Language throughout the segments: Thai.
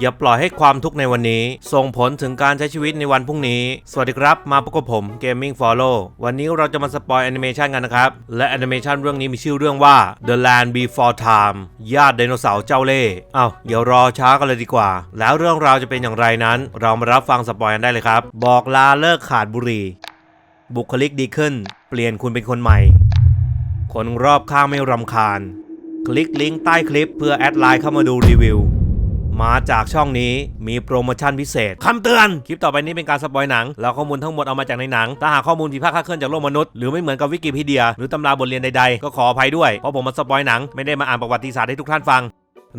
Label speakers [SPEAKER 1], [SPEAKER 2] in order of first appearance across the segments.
[SPEAKER 1] อย่าปล่อยให้ความทุกข์ในวันนี้ ส่งผลถึงการใช้ชีวิตในวันพรุ่งนี้ สวัสดีครับ มาพบกับผม Gaming Follow วันนี้เราจะมาสปอยแอนิเมชันกันนะครับ และแอนิเมชันเรื่องนี้มีชื่อเรื่องว่า The Land Before Time ญาติไดโนเสาร์เจ้าเล่ห์อ้าวเดี๋ยวรอช้ากันเลยดีกว่า แล้วเรื่องราวจะเป็นอย่างไรนั้น เรามารับฟังสปอยกันได้เลยครับ บอกลาเลิกขาดบุหรี่ บุคลิกดีขึ้น เปลี่ยนคุณเป็นคนใหม่ คนรอบข้างไม่รำคาญ คลิกลิงก์ใต้คลิปเพื่อแอดไลน์เข้ามาดูรีวิว มาจากช่องนี้มีโปรโมชั่นพิเศษคำเตือน คลิปต่อไปนี้เป็นการสปอยหนัง แล้วข้อมูลทั้งหมดเอามาจากในหนัง ถ้าหากข้อมูลผิดพลาดคลาดเคลื่อนจากโลกมนุษย์ หรือไม่เหมือนกับวิกิพีเดีย หรือตำราบทเรียนใดๆ ก็ขออภัยด้วย เพราะผมมาสปอยหนังไม่ได้มาอ่านประวัติศาสตร์ให้ทุกท่านฟัง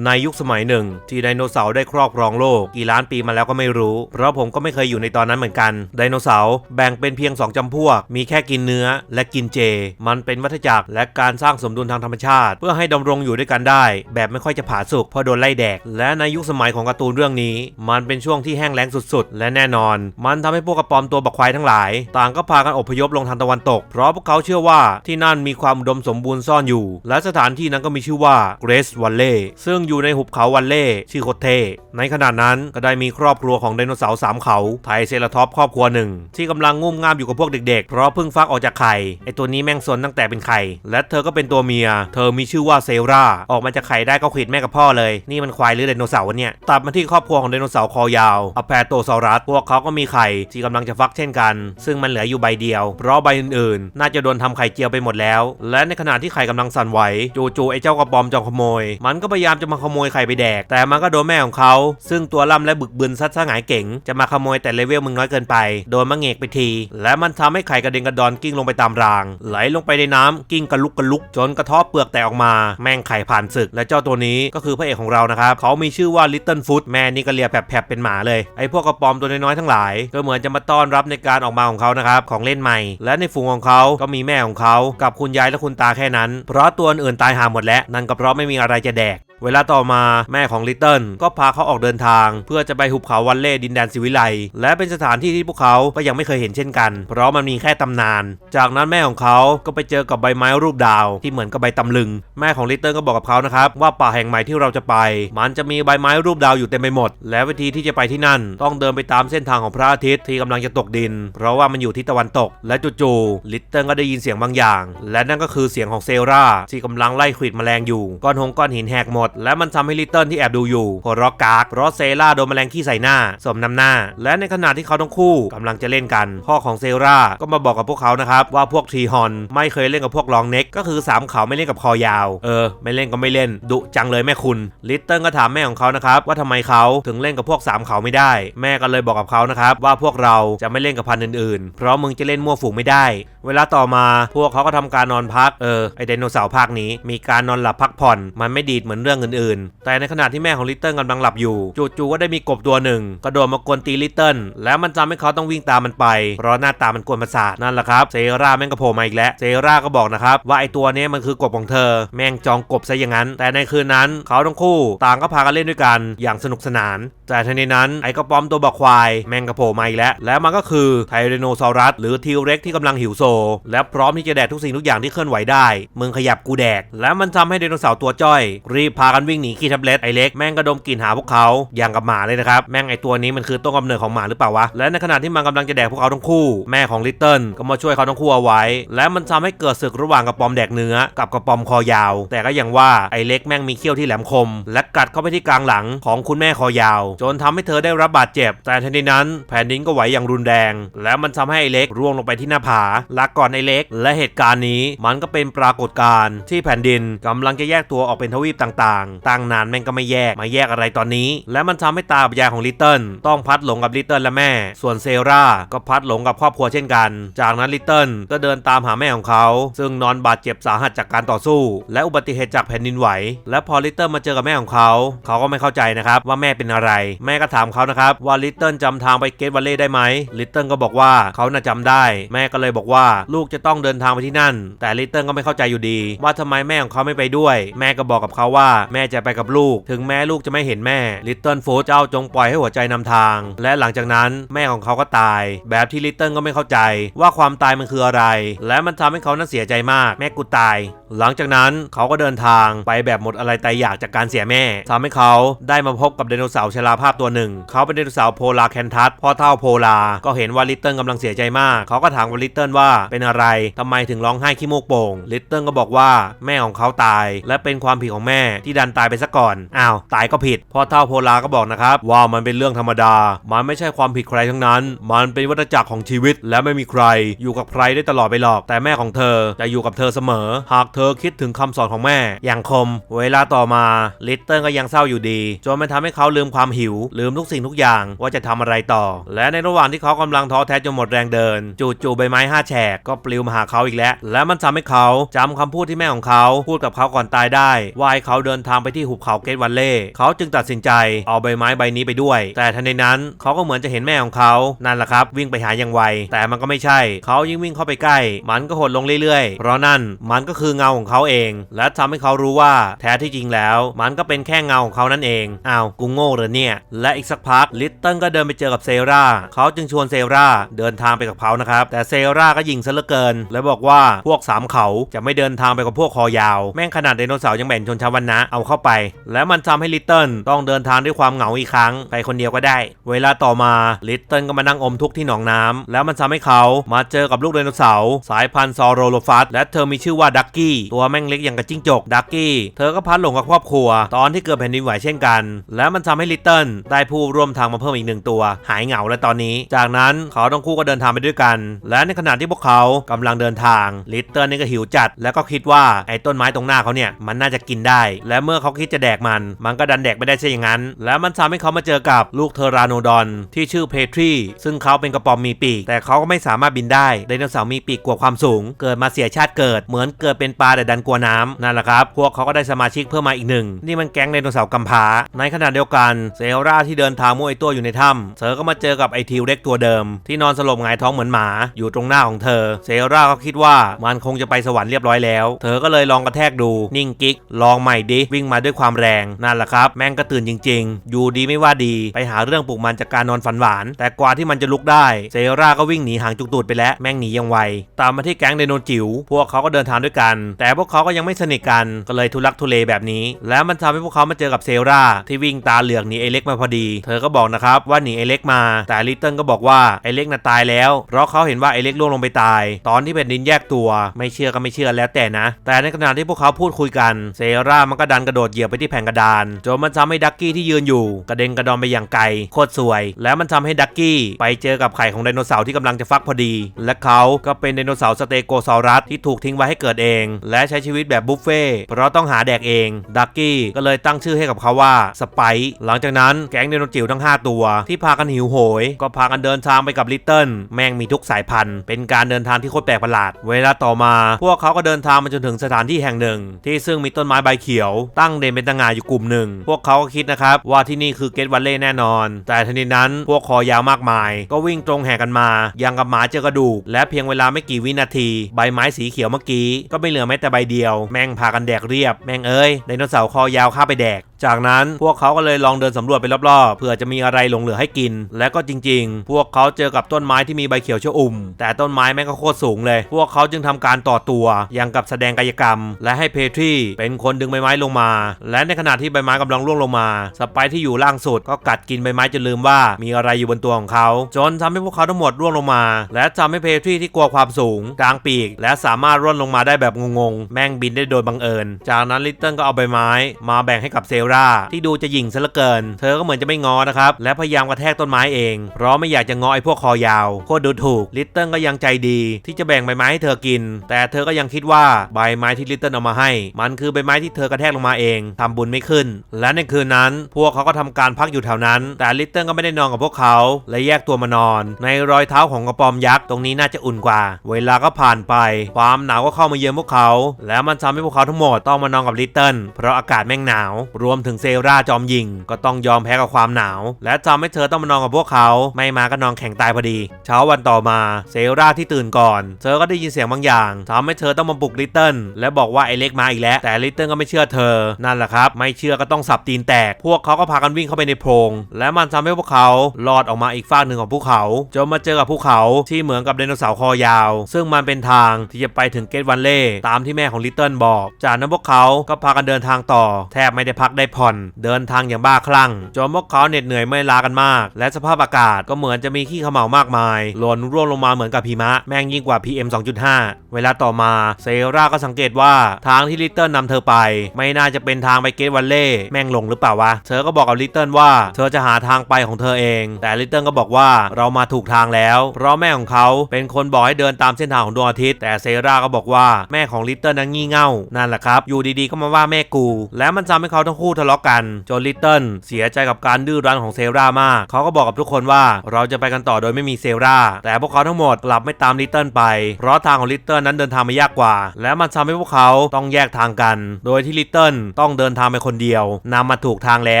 [SPEAKER 1] ในยุคสมัยหนึ่ง ที่ไดโนเสาร์ได้ครอบครองโลก กี่ล้านปีมาแล้วก็ไม่รู้ เพราะผมก็ไม่เคยอยู่ในตอนนั้นเหมือนกัน ไดโนเสาร์แบ่งเป็นเพียง 2จำพวก มีแค่กินเนื้อและกินเจ มันเป็นวัฏจักรและการสร้างสมดุลทางธรรมชาติ เพื่อให้ดำรงอยู่ด้วยกันได้ แบบไม่ค่อยจะผาสุกเพราะโดนไล่แดก และในยุคสมัยของการ์ตูนเรื่องนี้ มันเป็นช่วงที่แห้งแล้งสุดๆ และแน่นอน มันทำให้พวกกระปอมตัวบักควายทั้งหลาย ต่างก็พากันอพยพลงทางตะวันตก เพราะพวกเขาเชื่อว่าที่นั่นมีความอุดมสมบูรณ์ซ่อนอยู่ และสถานที่นั้นก็มีชื่อว่า Grace Valley ซึ่งอยู่ในหุบเขาวันเล่ชื่อโคเทในขณะนั้นก็ได้มีครอบครัวของไดโนเสาร์สามเขาไทรเซราทอปครอบครัวหนึ่งที่กำลังงุ่มง่ามอยู่กับพวกเด็กๆ เพราะเพิ่งฟักออกจากไข่ไอตัวนี้แม่งซนตั้งแต่เป็นไข่ และเธอก็เป็นตัวเมีย เธอมีชื่อว่าเซราออกมาจากไข่ได้ก็ขวิดแม่กับพ่อเลย นี่มันควายหรือไดโนเสาร์วะเนี่ยตัดมาที่ครอบครัวของไดโนเสาร์คอยาวอแพโตซอรัสพวกเขาก็มีไข่ที่กำลังจะฟักเช่นกัน ซึ่งมันเหลืออยู่ใบเดียว เพราะใบอื่นๆ น่าจะโดนทำไข่เจียวไปหมดแล้ว และในขณะที่ไข่กำลังสั่นไหวจู่ๆไอเจ้ากระปอมจองขโมย มันก็พยายามจะมาขโมยไข่ไปแดก แต่มันก็โดนแม่ของเขา ซึ่งตัวล่ำและบึกบึนซัดซะหงายเก่ง จะมาขโมยแต่เลเวลมึงน้อยเกินไป โดนมะเงกไปที และมันทำให้ไข่กระเด็นกระดอนกิ้งลงไปตามราง ไหลลงไปในน้ำกิ้งกระลุกกระลุก จนกระเทบเปลือกแตกออกมา แม่งไข่ผ่านศึก และเจ้าตัวนี้ก็คือพระเอกของเรานะครับเขามีชื่อว่า Little Foot แม่นี่ก็เลียแผลบๆเป็นหมาเลยไอ้พวกกระปอมตัวน้อยๆทั้งหลาย ก็เหมือนจะมาต้อนรับในการออกมาของเขานะครับของเล่นใหม่ และในฝูงของเขาก็มีแม่ของเขากับคุณยายและคุณตาแค่นั้น เพราะตัวอื่นตายหาหมดแล้วนั่นก็เพราะไม่มีอะไรจะแดก เวลาต่อมาแม่ของลิตเติ้ลก็พาเขาออกเดินทาง เพื่อจะไปหุบเขาวันเล่ดินแดนสิวิไลและเป็นสถานที่ที่พวกเขาก็ยังไม่เคยเห็นเช่นกัน เพราะมันมีแค่ตำนาน จากนั้นแม่ของเขาก็ไปเจอกับใบไม้รูปดาว ที่เหมือนกับใบตำลึง แม่ของลิตเติ้ลก็บอกกับเขานะครับว่าป่าแห่งใหม่ที่เราจะไป มันจะมีใบไม้รูปดาวอยู่เต็มไปหมด และวิธีที่จะไปที่นั่น ต้องเดินไปตามเส้นทางของพระอาทิตย์ที่กำลังจะตกดิน เพราะว่ามันอยู่ที่ตะวันตก และจู่ๆลิตเติ้ลก็ได้ยินเสียงบางอย่าง และนั่นก็คือเสียงของเซราที่กำลังไล่ขวิดแมลงอยู่ก้อนหงก้อนหินแหกหมดและมันทำให้ลิตเติ้ลที่แอบดูอยู่หัวเราะกากเพราะเซราโดนแมลงขี้ใส่หน้าสมน้ำหน้า และในขณะที่เขาทั้งคู่กำลังจะเล่นกัน พ่อของเซราก็มาบอกกับพวกเขานะครับว่าพวกทรีฮอนไม่เคยเล่นกับพวกลองเน็กก็คือสามเขาไม่เล่นกับคอยาว เออ ไม่เล่นก็ไม่เล่น ดุจังเลยแม่คุณ ลิตเติ้ลก็ถามแม่ของเขานะครับว่าทำไมเขาถึงเล่นกับพวกสามเขาไม่ได้ แม่ก็เลยบอกกับเขานะครับว่าพวกเราจะไม่เล่นกับพันธุ์อื่นๆ เพราะมึงจะเล่นมั่วฝูงไม่ได้ เวลาต่อมาพวกเขาก็ทำการนอนพัก เออ ไอไดโนเสาร์ภาคนี้ มีการนอนหลับพักผ่อน มันไม่ดีดเหมือนเรื่องอื่นๆ แต่ในขณะที่แม่ของลิตเติ้ลกำลังหลับอยู่ จู่ๆก็ได้มีกบตัวหนึ่งกระโดดมากวนตีลิตเติ้ลและมันทำให้เขาต้องวิ่งตามมันไป เพราะหน้าตามันกวนประสาทนั่นแหละครับ เซราแม่งก็โผล่มาอีกแล้ว เซราก็บอกนะครับว่าไอตัวนี้มันคือกบของเธอ แม่งจองกบซะอย่างนั้น แต่ในคืนนั้นเขาทั้งคู่ ต่างก็พากันเล่นด้วยกัน อย่างสนุกสนาน แต่ทันทีนั้นไอกระป๋อมตัวบักควาย แม่งกระโผล่มาอีกแล้ว และมันก็คือไทเรโนซอรัสหรือทีเร็กที่กำลังหิวโซและพร้อมที่จะแดกทุกสิ่งทุกอย่างที่เคลื่อนไหวได้ มึงขยับกูแดก และมันทำให้ไดโนเสาร์ตัวจ้อย รีบพากันวิ่งหนีขี้แท็บเล็ตไอเล็กแม่งกระดมกลิ่นหาพวกเขาอย่างกับหมาเลยนะครับแม่งไอตัวนี้มันคือต้นกำเนิดของหมาหรือเปล่าวะและในขณะที่มันกำลังจะแดกพวกเขาทั้งคู่ แม่ของลิตเติ้ลก็มาช่วยเขาทั้งคู่เอาไว้ และมันทำให้เกิดศึกระหว่างกระปอมแดกเนื้อกับกระปอมคอยาว แต่ก็อย่างว่าไอเล็กแม่งมีเขี้ยวที่แหลมคม และกัดเข้าไปที่กลางหลังของคุณแม่คอยาว จนทำให้เธอได้รับบาดเจ็บ แต่ทันทีนั้นแผ่นดินก็ไหวอย่างรุนแรง และมันทำให้ไอเล็กร่วงลงไปที่หน้าผาลักก่อนไอเล็ก และเหตุการณ์นี้มันก็เป็นปรากฏการณ์ที่แผ่นดินกำลังจะแยกตัวออกเป็นทวีปต่างๆ ตั้งนานแม่งก็ไม่แยกมาแยกอะไรตอนนี้ และมันทำให้ตาปัญญาของลิตเติ้ลต้องพัดหลงกับลิตเติ้ลและแม่ ส่วนเซราก็พัดหลงกับครอบครัวเช่นกัน จากนั้นลิตเติ้ลก็เดินตามหาแม่ของเขา ซึ่งนอนบาดเจ็บสาหัสจากการต่อสู้ และอุบัติเหตุจากแผ่นดินไหว และพอลิตเติ้ลมาเจอกับแม่ของเขา เขาก็ไม่เข้าใจนะครับว่าแม่เป็นอะไร แม่ก็ถามเขานะครับว่าลิตเติ้ลจำทางไปเกตวัลเล่ได้ไหมลิตเติ้ลก็บอกว่าเขาน่ะจำได้ แม่ก็เลยบอกว่าลูกจะต้องเดินทางไปที่นั่น แต่ลิตเติ้ลก็ไม่เข้าใจอยู่ดี ว่าทำไมแม่ของเขาไม่ไปด้วย แม่ก็บอกกับเขาว่าแม่จะไปกับลูก ถึงแม้ลูกจะไม่เห็นแม่ลิตเติ้ลโฟเจ้าจงปล่อยให้หัวใจนำทาง และหลังจากนั้นแม่ของเขาก็ตาย แบบที่ลิตเติ้ลก็ไม่เข้าใจ ว่าความตายมันคืออะไร และมันทำให้เขานั้นเสียใจมาก แม่กูตาย หลังจากนั้นเขาก็เดินทางไปแบบหมดอะไรตายอยากจากการเสียแม่ทำให้เขาได้มาพบกับไดโนเสาร์ชราภาพตัวหนึ่ง เขาเป็นไดโนเสาร์โพลาร์แคนทัสพ่อเท่าโพลาร์ก็เห็นว่าลิตเติ้ลกำลังเสียใจมาก เขาก็ถามว่าลิตเติ้ลว่าเป็นอะไรทำไมถึงร้องไห้ขี้มูกโป่งลิตเติ้ลก็บอกว่าแม่ของเขาตาย และเป็นความผิดของแม่ที่ดันตายไปซะก่อนอ้าวตายก็ผิดพ่อเท่าโพลาร์ก็บอกนะครับว่ามันเป็นเรื่องธรรมดา มันไม่ใช่ความผิดใครทั้งนั้น มันเป็นวัฏจักรของชีวิต และไม่มีใคร อยู่กับใครได้ตลอดไปหรอก แต่แม่ของเธอจะอยู่กับเธอเสมอ หากเธอคิดถึงคำสอนของแม่ อย่างคม เวลาต่อมาลิตเติ้ลก็ยังเศร้าอยู่ดีจนมันทำให้เขาลืมความหิว ลืมทุกสิ่งทุกอย่างว่าจะทำอะไรต่อ และในระหว่างที่เขากำลังท้อแท้จนหมดแรงเดิน จู่ๆใบไม้ห้าแฉกก็ปลิวมาหาเขาอีกแล้ว และมันทำให้เขาจำคำพูดที่แม่ของเขาพูดกับเขาก่อนตายได้ว่าให้เขาเดินทางไปที่หุบเขาเกตวันเล่เขาจึงตัดสินใจเอาใบไม้ใบนี้ไปด้วย แต่ทันใดนั้นเขาก็เหมือนจะเห็นแม่ของเขานั่นแหละครับ วิ่งไปหาอย่างไว แต่มันก็ไม่ใช่ เขายิ่งวิ่งเข้าไปใกล้ มันก็หดลงเรื่อยๆ เพราะนั่นมันก็คือเงาของเขาเอง และทำให้เขารู้ว่าแท้ที่จริงแล้ว มันก็เป็นแค่เงาของเขานั่นเองอ้าวกูโง่เหรอเนี่ย และอีกสักพักลิตเติ้ลก็เดินไปเจอกับเซราเขาจึงชวนเซราเดินทางไปกับเขานะครับแต่เซราก็ยิงซะเหลือเกิน และบอกว่าพวกสามเขาจะไม่เดินทางไปกับพวกคอยาว แม่งขนาดไดโนเสาร์ยังแบ่งชนชาววันนะเอาเข้าไป และมันทำให้ลิตเติ้ลต้องเดินทางด้วยความเหงาอีกครั้ง ไปคนเดียวก็ได้ เวลาต่อมาลิตเติ้ลก็มานั่งอมทุกข์ที่หนองน้ำแล้วมันทำให้เขามาเจอกับลูกไดโนเสาร์สายพันธุ์ซอโรโลฟัสและเธอมีชื่อว่าดักกี้ตัวแม่งเล็กอย่างกับจิ้งจกดักกี้เธอก็พัดหลงกับครอบครัว ตอนที่เกิดแผ่นดินไหวเช่นกัน และมันทำให้ลิตเติ้ลได้ผู้ร่วมทางมาเพิ่มอีกหนึ่งตัว หายเหงาแล้วตอนนี้ จากนั้นเขาทั้งคู่ก็เดินทางไปด้วยกัน และในขณะที่พวกเขากำลังเดินทาง ลิตเติ้ลนี่ก็หิวจัด แล้วก็คิดว่าไอ้ต้นไม้ตรงหน้าเขาเนี่ยมันน่าจะกินได้ และเมื่อเขาคิดจะแดกมัน มันก็ดันแดกไม่ได้ใช่อย่างนั้น และมันทำให้เขามาเจอกับลูกเทอราโนดอนที่ชื่อเพทรี ซึ่งเขาเป็นกระป๋อมมีปีก แต่เขาก็ไม่สามารถบินได้ไดโนเสาร์มีปีกกว่าความสูง เกิดมาเสียชาติเกิด เหมือนเกิดเป็นปลาแต่ดันกลัวน้ำนั่นแหละครับพวกเขาก็ได้สมาชิกเพิ่มมาอีกหนึ่งนี่มันแก๊งไดโนเสาร์กำพร้าในขณะเดียวกันเซราที่เดินทางมุ่งไอตัวอยู่ในถ้ำเธอก็มาเจอกับไอทิวเล็กตัวเดิม ที่นอนสลบหงายท้องเหมือนหมาอยู่ตรงหน้าของเธอเซราก็คิดว่ามันคงจะไปสวรรค์เรียบร้อยแล้ว เธอก็เลยลองกระแทกดู นิ่งกิ๊ก ลองใหม่ดิ วิ่งมาด้วยความแรง นั่นแหละครับ แม่งก็ตื่นจริง ๆ อยู่ดีไม่ว่าดี ไปหาเรื่องปลุกมันจากการนอนฝันหวาน แต่กว่าที่มันจะลุกได้ เซราก็วิ่งหนีหางจุกตูดไปแล้ว แม่งหนียังไว ตามมาที่แก๊งไดโนจิ๋ว พวกเขาก็เดินทางด้วยกัน แต่พวกเขาก็ยังไม่สนิทกัน ก็เลยทุลักทุเลแบบนี้ แล้วมันทำให้พวกเขามาเจอกับเซราที่วิ่งตาเหลือกหนีไอเล็กมาพอดี เธอก็บอกนะครับว่าหนีไอเล็กมา แต่ลิตเติ้ลก็บอกว่าไอเล็กน่ะตายแล้ว เพราะเขาเห็นว่าไอเล็กล่วงลงไปตาย ตอนที่แผ่นดินแยกตัว ไม่เชื่อก็ไม่เชื่อแล้วแต่นะ แต่ในขณะที่พวกเขาพูดคุยกัน เซรามันก็ดันกระโดดเหยียบไปที่แผ่นกระดานจนมันทำให้ดักกี้ที่ยืนอยู่ กระเด็นกระดอนไปอย่างไกลโคตรสวย แล้วมันทำให้ดักกี้ไปเจอกับไข่ของไดโนเสาร์ที่กำลังจะฟักพอดี และเขาก็เป็นไดโนเสาร์สเตโกซอรัสที่ถูกทิ้งไว้ให้เกิดเอง และใช้ชีวิตแบบบุฟเฟ่เพราะต้องหาแดกเองดักกี้ก็เลยตั้งชื่อให้กับเขาว่าสไปหลังจากนั้นแก๊งไดโนจิ๋วทั้ง 5 ตัว ที่พากันหิวโหย ก็พากันเดินทางไปกับลิตเติ้ลแม่งมีทุกสายพันธุ์เป็นการเดินทางที่โคตรแปลกประหลาด เวลาต่อมา พวกเขาก็เดินทางมาจนถึงสถานที่แห่งหนึ่ง ที่ซึ่งมีต้นไม้ใบเขียว ตั้งเด่นเป็นตะงานอยู่กลุ่มหนึ่ง พวกเขาก็คิดนะครับว่าที่นี่คือเกตวันเล่แน่นอน แต่ทันทีนั้นพวกคอยาวมากมาย ก็วิ่งตรงแห่กันมายังกับหมาเจอกระดูก และเพียงเวลาไม่กี่วินาที ใบไม้สีเขียวเมื่อกี้ ก็ไม่เหลือแม้แต่ใบเดียว แม่งพากันแดกเรียบ แม่งเอ้ยไดโนเสาร์คอยาวข้าไปแดกจากนั้นพวกเขาก็เลยลองเดินสำรวจไปรอบๆเผื่อจะมีอะไรหลงเหลือให้กิน และก็จริง ๆ พวกเขาเจอกับต้นไม้ที่มีใบเขียวชอุ่ม แต่ต้นไม้แม่งก็โคตรสูงเลย พวกเขาจึงทำการต่อตัวอย่างกับแสดงกายกรรม และให้เพทรีเป็นคนดึงใบไม้ลงมา และในขณะที่ใบไม้กำลังร่วงลงมาสไปร์ที่อยู่ล่างสุดก็กัดกินใบไม้จนลืมว่ามีอะไรอยู่บนตัวของเขา จนทำให้พวกเขาทั้งหมดร่วงลงมา และทำให้เพทรีที่กลัวความสูงกลางปีก และสามารถร่วนลงมาได้แบบงงๆ แม่งบินได้โดยบังเอิญ จากนั้นลิตเติ้ลก็เอาใบไม้ มาแบ่งให้กับเซราที่ดูจะหยิ่งซะเหลือเกิน เธอก็เหมือนจะไม่งอนะครับและพยายามกระแทกต้นไม้เองเพราะไม่อยากจะงอไอ้พวกคอยาวโคตรดูถูกลิตเติ้ลก็ยังใจดีที่จะแบ่งใบไม้ให้เธอกิน แต่เธอก็ยังคิดว่าใบไม้ที่ลิตเติ้ลเอามาให้ มันคือใบไม้ที่เธอกระแทกลงมาเองทำบุญไม่ขึ้น และในคืนนั้นพวกเขาก็ทำการพักอยู่แถวนั้น แต่ลิตเติ้ลก็ไม่ได้นอนกับพวกเขาและแยกตัวมานอน ในรอยเท้าของกระปอมยักษ์ตรงนี้น่าจะอุ่นกว่า เวลาก็ผ่านไป ความหนาวก็เข้ามาเยือนพวกเขา แล้วมันทำให้พวกเขาทั้งหมดต้องมานอนกับลิตเติ้ลเพราะอากาศแม่งหนาว รวมถึงเซราจอมยิง ก็ต้องยอมแพ้กับความหนาว และทำให้เธอต้องมานอนกับพวกเขา ไม่มาก็นอนแข่งตายพอดี เช้าวันต่อมาเซราที่ตื่นก่อน เธอก็ได้ยินเสียงบางอย่างทำให้เธอต้องมาปลุกลิตเติ้ลและบอกว่าไอ้เล็กมาอีกแล้ว แต่ลิตเติ้ลก็ไม่เชื่อเธอ นั่นแหละครับ ไม่เชื่อก็ต้องสับตีนแตก พวกเขาก็พากันวิ่งเข้าไปในโพรง และมันทำให้พวกเขาลอดออกมาอีกฝากหนึ่งของภูเขาจนมาเจอกับภูเขาที่เหมือนกับไดโนเสาร์คอยาว ซึ่งมันเป็นทางที่จะไปถึงเกตวันเล่ตามที่แม่ของลิตเติ้ลบอก จากนั้นพวกเขาก็พากันเดินทางต่อ แทบไม่ได้พักได้ผ่อน เดินทางอย่างบ้าคลั่งจนพวกเขาเหน็ดเหนื่อยเมื่อลากันมาก และสภาพอากาศก็เหมือนจะมีขี้เขม่ามากมาย หล่นร่วงลงมาเหมือนกับหิมะแม่งยิ่งกว่า PM 2.5 เวลาต่อมาเซราก็สังเกตว่าทางที่ลิตเติ้ลนำเธอไป ไม่น่าจะเป็นทางไปเกตวันเล่แม่งหลงหรือเปล่าวะ เธอก็บอกกับลิตเติ้ลว่า เธอจะหาทางไปของเธอเอง แต่ลิตเติ้ลก็บอกว่าเรามาถูกทางแล้ว เพราะแม่ของเขาเป็นคนบอกให้เดินตามเส้นทางของดวงอาทิตย์ แต่เซราก็บอกว่าแม่ของลิตเติ้ลนั้นงี่เง่านั่นแหละครับ อยู่ดีๆก็มาว่าแม่กู และมันทำให้เขาทั้งคู่ทะเลาะกันจนลิตเติ้ลเสียใจกับการดื้อรั้นของเซรามาก เขาก็บอกกับทุกคนว่าเราจะไปกันต่อโดยไม่มีเซราแต่พวกเขาทั้งหมดกลับไม่ตามลิตเติ้ลไป เพราะทางของลิตเติ้ลนั้นเดินทางมายากกว่า และมันทำให้พวกเขาต้องแยกทางกัน โดยที่ลิตเติ้ลต้องเดินทางไปคนเดียวนำมาถูกทางแล้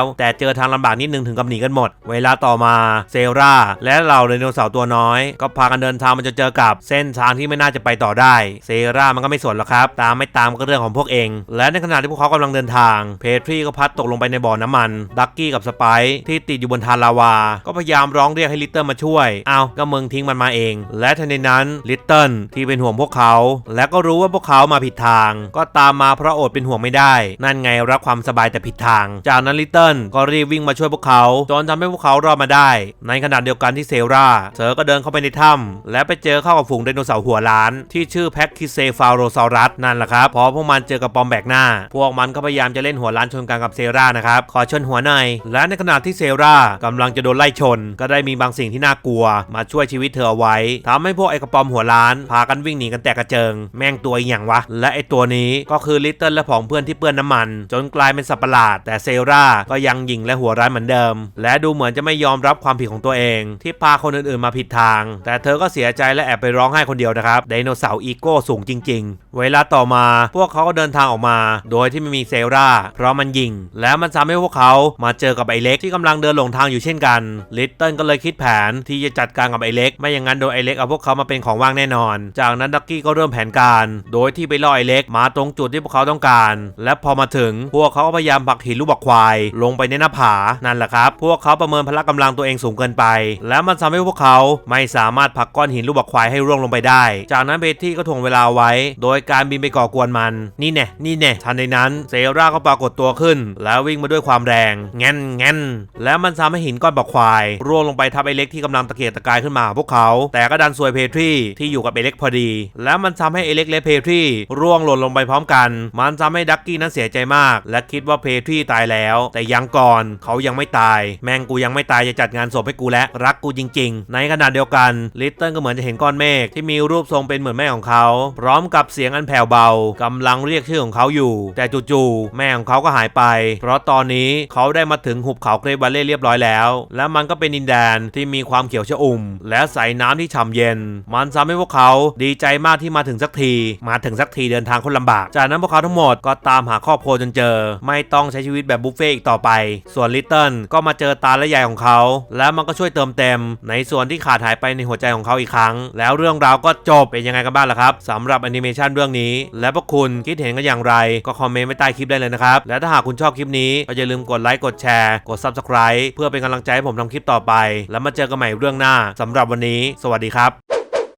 [SPEAKER 1] ว แต่เจอทางลำบากนิดนึงถึงกับหนีกันหมด เวลาต่อมาเซราและเหล่าไดโนเสาร์ตัวน้อย ก็พากันเดินทางมาจนเจอกับเส้นทางที่ไม่น่าจะไปต่อได้ เซรามันก็ไม่สนหรอกครับ ตามไม่ตามก็เรื่องของพวกเอง และในขณะที่พวกเขากำลังเดินทาง เพทรีก็พัดตกลงไปในบ่อน้ำมัน ดักกี้กับสไปซ์ที่ติดอยู่บนทานลาวา ก็พยายามร้องเรียกให้ลิตเติ้ลมาช่วย เอาก็มึงทิ้งมันมาเอง และทันใดนั้นลิตเติ้ลที่เป็นห่วงพวกเขา และก็รู้ว่าพวกเขามาผิดทาง ก็ตามมาเพราะอดเป็นห่วงไม่ได้ นั่นไงรักความสบายแต่ผิดทาง จากนั้นลิตเติ้ลก็รีบวิ่งมาช่วยพวกเขาจนทำให้พวกเขารอดมาได้ ในขณะเดียวกันที่เซราเธอก็เดินเข้าไปในถ้ำและไปเจอเข้ากับฝูงไดโนเสาร์หัวล้าน ที่ชื่อแพ็กคิเซฟาโรซอรัสนั่นแหละครับพอพวกมันเจอกับปอมแบกหน้า พวกมันก็พยายามจะเล่นหัวล้านชนกันกับเซรานะครับขอชนหัวหน่อยและในขณะที่เซรากำลังจะโดนไล่ชน ก็ได้มีบางสิ่งที่น่ากลัว มาช่วยชีวิตเธอเอาไว้ทำให้พวกไอกระปอมหัวล้าน พากันวิ่งหนีกันแตกกระเจิง แม่งตัวอย่างวะ และไอตัวนี้ก็คือลิตเติ้ลและผองเพื่อนที่เปื้อนน้ำมัน จนกลายเป็นสัตว์ประหลาด แต่เซราก็ยังหยิ่งและหัวร้ายเหมือนเดิม และดูเหมือนจะไม่ยอมรับความผิดของตัวเอง ที่พาคนอื่นๆมาผิดทาง แต่เธอก็เสียใจและแอบไปร้องไห้คนเดียวนะครับไดโนเสาร์อีโก้สูงจริง ๆ เวลาต่อมาพวกเขาก็เดินทางออกมา โดยที่ไม่มีเซราเพราะมันยิง แล้วมันทำให้พวกเขามาเจอกับไอเล็กที่กำลังเดินหลงทางอยู่เช่นกันลิตเติ้ลก็เลยคิดแผนที่จะจัดการกับไอเล็ก ไม่อย่างนั้นโดนไอเล็กเอาพวกเขามาเป็นของว่างแน่นอน จากนั้นดักกี้ก็เริ่มแผนการ โดยที่ไปล่อไอเล็กมาตรงจุดที่พวกเขาต้องการ และพอมาถึงพวกเขาก็พยายามผลักหินลูกบักควาย ลงไปในหน้าผานั่นแหละครับ พวกเขาประเมินพละกำลังตัวเองสูงเกินไป และมันทำให้พวกเขาไม่สามารถผลักก้อนหินลูกบักควายให้ร่วงลงไปได้ จากนั้นเบตตี้ก็ถ่วงเวลาไว้ โดยการบินไปก่อกวนมัน นี่แน่นี่แน่ทันใดนั้นเซราก็ปรากฏตัวขึ้น แล้ววิ่งมาด้วยความแรงแง่นแง่นแล้วมันทำให้หินก้อนบักควาย ร่วงลงไปทับไอเล็กที่กำลังตะเกียกตะกายขึ้นมาหาพวกเขา แต่ก็ดันซวยเพทรีที่อยู่กับไอเล็กพอดี แล้วมันทำให้ไอเล็กและเพทรีร่วงหล่นลงไปพร้อมกัน มันทำให้ดักกี้นั้นเสียใจมาก และคิดว่าเพทรีตายแล้ว แต่ยังก่อนเขายังไม่ตาย แม่งกูยังไม่ตายจะจัดงานศพให้กูและรักกูจริง ๆ ในขณะเดียวกันลิตเติ้ลก็เหมือนจะเห็นก้อนเมฆที่มีรูปทรงเป็นเหมือนแม่ของเขา พร้อมกับเสียงอันแผ่วเบากำลังเรียกชื่อของเขาอยู่ แต่จู่ๆแม่ของเขาก็หายไป เพราะตอนนี้เขาได้มาถึงหุบเขาเกรบาเล่เรียบร้อยแล้ว และมันก็เป็นดินแดนที่มีความเขียวชอุ่ม และใสน้ำที่ฉ่ำเย็นมนทำให้พวกเขาดีใจมากที่มาถึงสักที มาถึงสักทีเดินทางคนลำบาก จากนั้นพวกเขาทั้งหมดก็ตามหาครอบครัวจนเจอ ไม่ต้องใช้ชีวิตแบบบุฟเฟ่ต์อีกต่อไป ส่วนลิตเติ้ลก็มาเจอตาและยายของเขา และมันก็ช่วยเติมเต็ม ในส่วนที่ขาดหายไปในหัวใจของเขาอีกครั้ง แล้วเรื่องราวก็จบเป็นยังไงกันบ้างล่ะครับสำหรับแอนิเมชันเรื่องนี้ และพวกคุณคิดเห็นกันอย่างไร ก็คอมเมนต์ไว้ใต้คลิปได้เลยนะครับและถ้าหากคุณชอบคลิปนี้ก็อย่าลืมกดไลค์กดแชร์กด Subscribe เพื่อเป็นกำลังใจให้ผมทำคลิปต่อไป แล้วมาเจอกันใหม่เรื่องหน้าสำหรับวันนี้ สวัสดีครับ